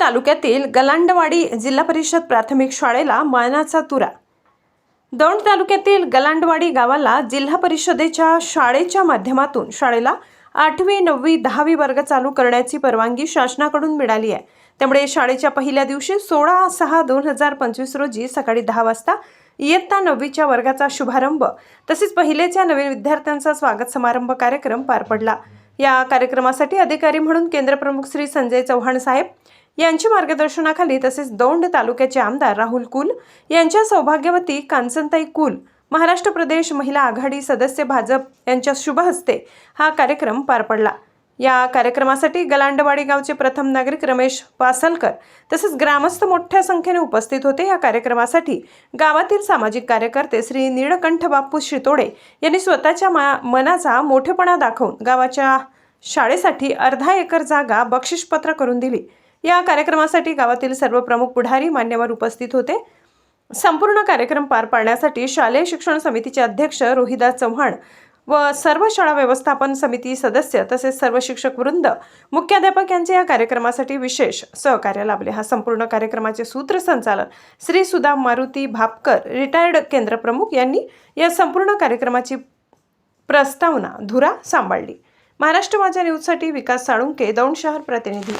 तालुक्यातील गलांडवाडी जिल्हा परिषद प्राथमिक शाळेला मानाचा तुरा. दौंड तालुक्यातील गलांडवाडी गावाला जिल्हा परिषदेच्या शाळेच्या माध्यमातून शाळेला आठवी नववी दहावी वर्ग चालू करण्याची परवानगी शासनाकडून मिळाली आहे. त्यामुळे शाळेच्या पहिल्या दिवशी सोळा सहा दोन हजार पंचवीस रोजी सकाळी दहा वाजता इयत्ता नववीच्या वर्गाचा शुभारंभ तसेच पहिलेच्या नवीन विद्यार्थ्यांचा स्वागत समारंभ कार्यक्रम पार पडला. या कार्यक्रमासाठी अधिकारी म्हणून केंद्रप्रमुख श्री संजय चव्हाण साहेब यांची मार्गदर्शनाखाली तसेच दौंड तालुक्याचे आमदार राहुल कुल यांच्या सौभाग्यवती कांचनताई कुल महाराष्ट्र प्रदेश महिला आघाडी सदस्य भाजप यांच्या शुभ हस्ते हा कार्यक्रम पार पडला. या कार्यक्रमासाठी गलांडवाडी गावचे प्रथम नागरिक रमेश पासलकर तसेच ग्रामस्थ मोठ्या संख्येने उपस्थित होते. या कार्यक्रमासाठी गावातील सामाजिक कार्यकर्ते श्री नीळकंठ बापू शितोडे यांनी स्वतःच्या मा मनाचा मोठेपणा दाखवून गावाच्या शाळेसाठी अर्धा एकर जागा बक्षीसपत्र करून दिली. या कार्यक्रमासाठी गावातील सर्व प्रमुख पुढारी मान्यवर उपस्थित होते. संपूर्ण कार्यक्रम पार पाडण्यासाठी शालेय शिक्षण समितीचे अध्यक्ष रोहिदास चव्हाण व सर्व शाळा व्यवस्थापन समिती सदस्य तसेच सर्व शिक्षक वृंद मुख्याध्यापक यांचे या कार्यक्रमासाठी विशेष सहकार्य लाभले. हा संपूर्ण कार्यक्रमाचे सूत्रसंचालन श्री सुदाम मारुती भापकर रिटायर्ड केंद्रप्रमुख यांनी या संपूर्ण कार्यक्रमाची प्रस्तावना धुरा सांभाळली. महाराष्ट्र माझ्या न्यूजसाठी विकास साळुंके दौंड शहर प्रतिनिधी.